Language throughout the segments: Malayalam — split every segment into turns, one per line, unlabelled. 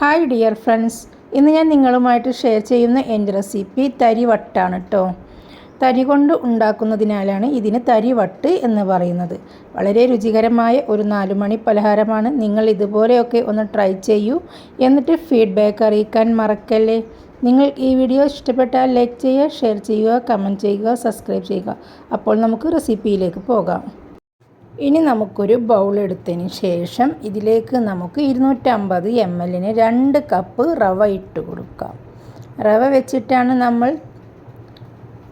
Hi dear friends. ഇന്ന് ഞാൻ നിങ്ങളുമായിട്ട് ഷെയർ ചെയ്യുന്ന എന്റെ റെസിപ്പി തരിവട്ടാണ് കേട്ടോ തരി കൊണ്ട് ഉണ്ടാക്കുന്നതിനാലാണ് ഇതിന് തരിവട്ട് എന്ന് പറയുന്നത്. വളരെ രുചികരമായ ഒരു നാലുമണി പലഹാരമാണ്. നിങ്ങൾ ഇതുപോലെയൊക്കെ ഒന്ന് ട്രൈ ചെയ്യൂ. എന്നിട്ട് ഫീഡ്ബാക്ക് അറിയിക്കാൻ മറക്കല്ലേ. നിങ്ങൾ ഈ വീഡിയോ ഇഷ്ടപ്പെട്ടാൽ ലൈക്ക് ചെയ്യുക ഷെയർ ചെയ്യുക കമന്റ് ചെയ്യുക സബ്സ്ക്രൈബ് ചെയ്യുക. അപ്പോൾ നമുക്ക് റെസിപ്പിയിലേക്ക് പോകാം. ഇനി നമുക്കൊരു ബൗൾ എടുത്തതിന് ശേഷം ഇതിലേക്ക് നമുക്ക് ഇരുന്നൂറ്റമ്പത് എം എല്ലിന് രണ്ട് കപ്പ് റവ ഇട്ട് കൊടുക്കാം. റവ വെച്ചിട്ടാണ് നമ്മൾ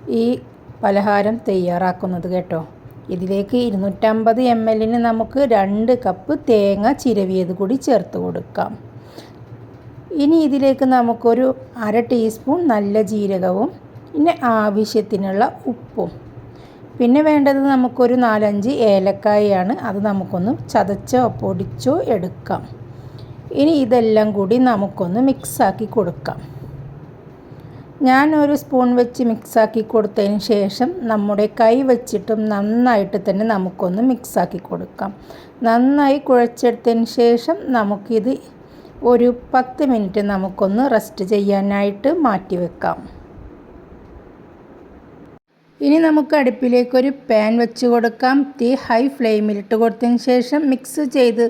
ഈ പലഹാരം തയ്യാറാക്കുന്നത് കേട്ടോ. ഇതിലേക്ക് ഇരുന്നൂറ്റമ്പത് എം എല്ലിന് നമുക്ക് രണ്ട് കപ്പ് തേങ്ങ ചിരവിയത് കൂടി ചേർത്ത് കൊടുക്കാം. ഇനി ഇതിലേക്ക് നമുക്കൊരു അര ടീസ്പൂൺ നല്ല ജീരകവും പിന്നെ ആവശ്യത്തിനുള്ള ഉപ്പും പിന്നെ വേണ്ടത് നമുക്കൊരു നാലഞ്ച് ഏലക്കായാണ്. അത് നമുക്കൊന്ന് ചതച്ചോ പൊടിച്ചോ എടുക്കാം. ഇനി ഇതെല്ലാം കൂടി നമുക്കൊന്ന് മിക്സാക്കി കൊടുക്കാം. ഞാൻ ഒരു സ്പൂൺ വെച്ച് മിക്സാക്കി കൊടുത്തതിന് ശേഷം നമ്മുടെ കൈ വെച്ചിട്ടും നന്നായിട്ട് തന്നെ നമുക്കൊന്ന് മിക്സാക്കി കൊടുക്കാം. നന്നായി കുഴച്ചെടുത്തതിന് ശേഷം നമുക്കിത് ഒരു പത്ത് മിനിറ്റ് നമുക്കൊന്ന് റെസ്റ്റ് ചെയ്യാനായിട്ട് മാറ്റി വെക്കാം. ഇനി നമുക്ക് അടുപ്പിലേക്കൊരു പാൻ വെച്ച് കൊടുക്കാം. തീ ഹൈ ഫ്ലെയിമിൽ ഇട്ട് കൊടുത്തതിന് ശേഷം മിക്സ് ചെയ്ത്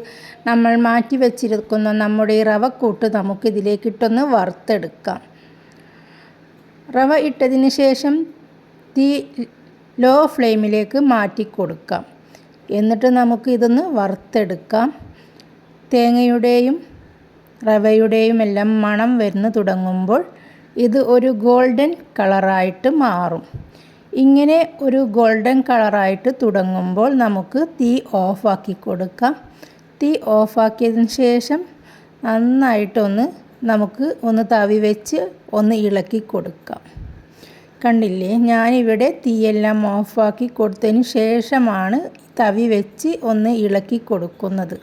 നമ്മൾ മാറ്റി വെച്ചിരിക്കുന്ന നമ്മുടെ ഈ റവക്കൂട്ട് നമുക്ക് ഇതിലേക്കിട്ടൊന്ന് വറുത്തെടുക്കാം. റവ ഇട്ടതിന് ശേഷം തീ ലോ ഫ്ലെയിമിലേക്ക് മാറ്റി കൊടുക്കാം. എന്നിട്ട് നമുക്ക് ഇതൊന്ന് വറുത്തെടുക്കാം. തേങ്ങയുടെയും റവയുടെയും എല്ലാം മണം വരുന്നു തുടങ്ങുമ്പോൾ ഇത് ഒരു ഗോൾഡൻ കളറായിട്ട് മാറും. ഇങ്ങനെ ഒരു ഗോൾഡൻ കളറായിട്ട് തുടങ്ങുമ്പോൾ നമുക്ക് തീ ഓഫാക്കി കൊടുക്കാം. തീ ഓഫാക്കിയതിന് ശേഷം നന്നായിട്ടൊന്ന് നമുക്ക് ഒന്ന് തവി വെച്ച് ഒന്ന് ഇളക്കി കൊടുക്കാം. കണ്ടില്ലേ? ഞാനിവിടെ തീയെല്ലാം ഓഫാക്കി കൊടുത്തതിന് ശേഷമാണ് തവി വെച്ച് ഒന്ന് ഇളക്കി കൊടുക്കുന്നത്.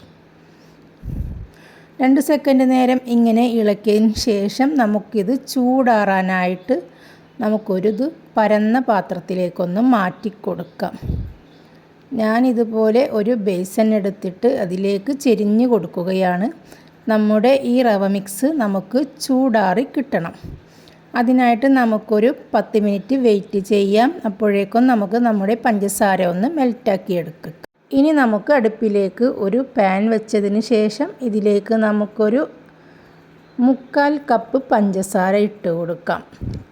രണ്ട് സെക്കൻഡ് നേരം ഇങ്ങനെ ഇളക്കിയതിന് ശേഷം നമുക്കിത് ചൂടാറാനായിട്ട് നമുക്കൊരിത് പരന്ന പാത്രത്തിലേക്കൊന്ന് മാറ്റി കൊടുക്കാം ഞാനിതുപോലെ ഒരു ബേസൻ എടുത്തിട്ട് അതിലേക്ക് ചെരിഞ്ഞ് കൊടുക്കുകയാണ്. നമ്മുടെ ഈ റവ മിക്സ് നമുക്ക് ചൂടാറി കിട്ടണം. അതിനായിട്ട് നമുക്കൊരു പത്ത് മിനിറ്റ് വെയിറ്റ് ചെയ്യാം. അപ്പോഴേക്കും നമുക്ക് നമ്മുടെ പഞ്ചസാര ഒന്ന് മെൽറ്റാക്കി എടുക്കുക ഇനി നമുക്ക് അടുപ്പിലേക്ക് ഒരു പാൻ വെച്ചതിന് ശേഷം ഇതിലേക്ക് നമുക്കൊരു മുക്കാൽ കപ്പ് പഞ്ചസാര ഇട്ട് കൊടുക്കാം.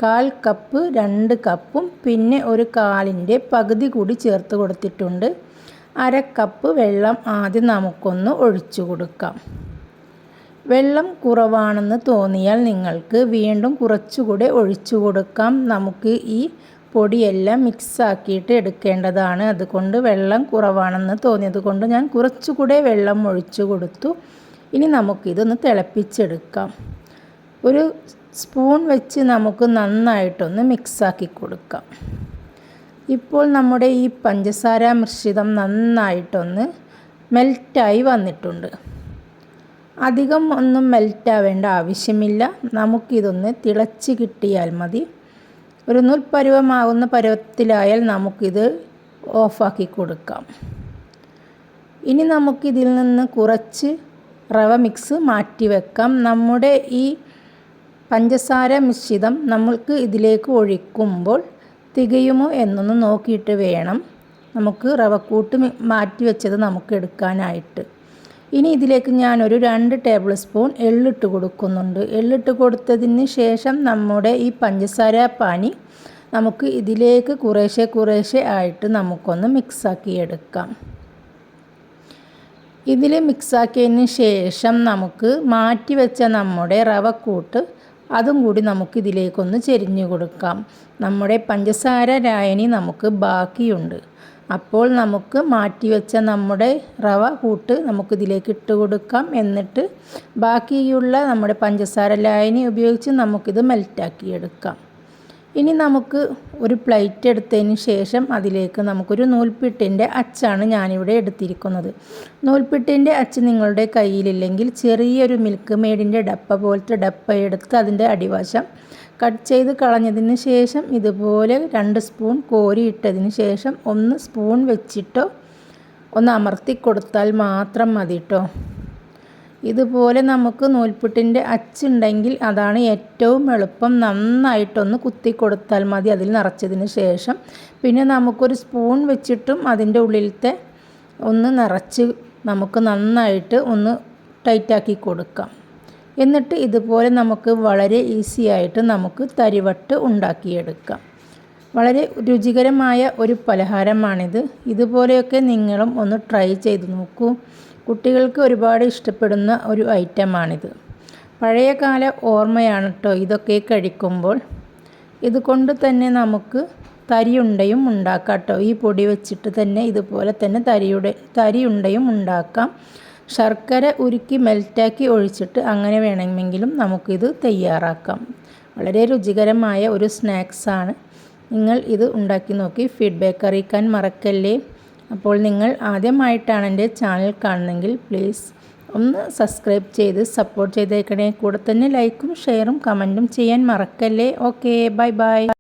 കാൽ കപ്പ് രണ്ട് കപ്പും പിന്നെ ഒരു കാലിന്റെ പകുതി കൂടി ചേർത്ത് കൊടുത്തിട്ടുണ്ട്. അര കപ്പ് വെള്ളം ആദ്യം നമുക്കൊന്ന് ഒഴിച്ചു കൊടുക്കാം. വെള്ളം കുറവാണെന്ന് തോന്നിയാൽ നിങ്ങൾക്ക് വീണ്ടും കുറച്ചുകൂടെ ഒഴിച്ചു കൊടുക്കാം. നമുക്ക് ഈ പൊടിയെല്ലാം മിക്സാക്കിയിട്ട് എടുക്കേണ്ടതാണ്. അതുകൊണ്ട് വെള്ളം കുറവാണെന്ന് തോന്നിയത് കൊണ്ട് ഞാൻ കുറച്ചുകൂടെ വെള്ളം ഒഴിച്ചു കൊടുത്തു. ഇനി നമുക്കിതൊന്ന് തിളപ്പിച്ചെടുക്കാം. ഒരു സ്പൂൺ വെച്ച് നമുക്ക് നന്നായിട്ടൊന്ന് മിക്സാക്കി കൊടുക്കാം. ഇപ്പോൾ നമ്മുടെ ഈ പഞ്ചസാര മിശ്രിതം നന്നായിട്ടൊന്ന് മെൽറ്റായി വന്നിട്ടുണ്ട്. അധികം ഒന്നും മെൽറ്റാവേണ്ട ആവശ്യമില്ല. നമുക്കിതൊന്ന് തിളച്ച് കിട്ടിയാൽ മതി. ഒരു നുൽപ്പരുവമാകുന്ന പരുവത്തിലായാൽ നമുക്കിത് ഓഫാക്കി കൊടുക്കാം. ഇനി നമുക്കിതിൽ നിന്ന് കുറച്ച് റവ മിക്സ് മാറ്റി വെക്കാം നമ്മുടെ ഈ പഞ്ചസാര മിശ്രിതം നമ്മൾക്ക് ഇതിലേക്ക് ഒഴിക്കുമ്പോൾ തികയുമോ എന്നൊന്ന് നോക്കിയിട്ട് വേണം. നമുക്ക് റവക്കൂട്ട് മാറ്റി വെച്ചത് നമുക്ക് എടുക്കാനായിട്ട്. ഇനി ഇതിലേക്ക് ഞാനൊരു രണ്ട് ടേബിൾ സ്പൂൺ എള്ളിട്ട് കൊടുക്കുന്നുണ്ട്. എള്ളിട്ട് കൊടുത്തതിന് ശേഷം നമ്മുടെ ഈ പഞ്ചസാര പാനി നമുക്ക് ഇതിലേക്ക് കുറേശ്ശെ കുറേശ്ശെ ആയിട്ട് നമുക്കൊന്ന് മിക്സാക്കി എടുക്കാം. ഇതിൽ മിക്സാക്കിയതിന് ശേഷം നമുക്ക് മാറ്റി വെച്ച നമ്മുടെ റവക്കൂട്ട് അതും കൂടി നമുക്ക് ഇതിലേക്കൊന്ന് ചെരിഞ്ഞു കൊടുക്കാം. നമ്മുടെ പഞ്ചസാര രായനി നമുക്ക് ബാക്കിയുണ്ട്. അപ്പോൾ നമുക്ക് മാറ്റി വെച്ച നമ്മുടെ റവ കൂട്ട് നമുക്കിതിലേക്ക് ഇട്ട് കൊടുക്കാം. എന്നിട്ട് ബാക്കിയുള്ള നമ്മുടെ പഞ്ചസാര ലായനി ഉപയോഗിച്ച് നമുക്കിത് മെൽറ്റാക്കി എടുക്കാം ഇനി നമുക്ക് ഒരു പ്ലേറ്റ് എടുത്തതിന് ശേഷം അതിലേക്ക് നമുക്കൊരു നൂൽപ്പിട്ടിന്റെ അച്ചാണ് ഞാനിവിടെ എടുത്തിരിക്കുന്നത്. നൂൽപ്പിട്ടിന്റെ അച്ച് നിങ്ങളുടെ കയ്യിലില്ലെങ്കിൽ ചെറിയൊരു മിൽക്ക് മെയ്ഡിന്റെ ഡപ്പ പോലത്തെ ഡപ്പ എടുത്ത് അതിന്റെ അടിവശം കട്ട് ചെയ്ത് കളഞ്ഞതിന് ശേഷം ഇതുപോലെ രണ്ട് സ്പൂൺ കോരിയിട്ടതിന് ശേഷം ഒന്ന് സ്പൂൺ വെച്ചിട്ടോ ഒന്ന് അമർത്തി കൊടുത്താൽ മാത്രം മതി കേട്ടോ ഇതുപോലെ നമുക്ക് നൂൽപുട്ടിന്റെ അച്ചുണ്ടെങ്കിൽ അതാണ് ഏറ്റവും എളുപ്പം. നന്നായിട്ടൊന്ന് കുത്തി കൊടുത്താൽ മതി അതിൽ നിറച്ചതിന് ശേഷം. പിന്നെ നമുക്കൊരു സ്പൂൺ വെച്ചിട്ടും അതിന്റെ ഉള്ളിലത്തെ ഒന്ന് നിറച്ച് നമുക്ക് നന്നായിട്ട് ഒന്ന് ടൈറ്റാക്കി കൊടുക്കാം. എന്നിട്ട് ഇതുപോലെ നമുക്ക് വളരെ ഈസി ആയിട്ട് നമുക്ക് തരിവട്ട് ഉണ്ടാക്കിയെടുക്കാം. വളരെ രുചികരമായ ഒരു പലഹാരമാണിത്. ഇതുപോലെയൊക്കെ നിങ്ങളും ഒന്ന് ട്രൈ ചെയ്ത് നോക്കൂ. കുട്ടികൾക്ക് ഒരുപാട് ഇഷ്ടപ്പെടുന്ന ഒരു ഐറ്റമാണിത്. പഴയകാല ഓർമ്മയാണ് കേട്ടോ ഇതൊക്കെ കഴിക്കുമ്പോൾ. ഇതുകൊണ്ട് തന്നെ നമുക്ക് തരിയുണ്ടയും ഉണ്ടാക്കാം കേട്ടോ ഈ പൊടി വെച്ചിട്ട് തന്നെ ഇതുപോലെ തന്നെ തരിയുടെ തരിയുണ്ടയും ഉണ്ടാക്കാം. ശർക്കര ഉരുക്കി മെൽറ്റാക്കി ഒഴിച്ചിട്ട് അങ്ങനെ വേണമെങ്കിലും നമുക്കിത് തയ്യാറാക്കാം. വളരെ രുചികരമായ ഒരു സ്നാക്സാണ്. നിങ്ങൾ ഇത് ഉണ്ടാക്കി നോക്കി. ഫീഡ്ബാക്ക് അറിയിക്കാൻ മറക്കല്ലേ? അപ്പോൾ നിങ്ങൾ ആദ്യമായിട്ടാണ് എന്റെ ചാനൽ കാണുന്നതെങ്കിൽ പ്ലീസ് ഒന്ന് സബ്സ്ക്രൈബ് ചെയ്ത് സപ്പോർട്ട് ചെയ്തേക്കണേ. കൂടെ തന്നെ ലൈക്കും ഷെയറും കമന്റും ചെയ്യാൻ മറക്കല്ലേ? Okay bye bye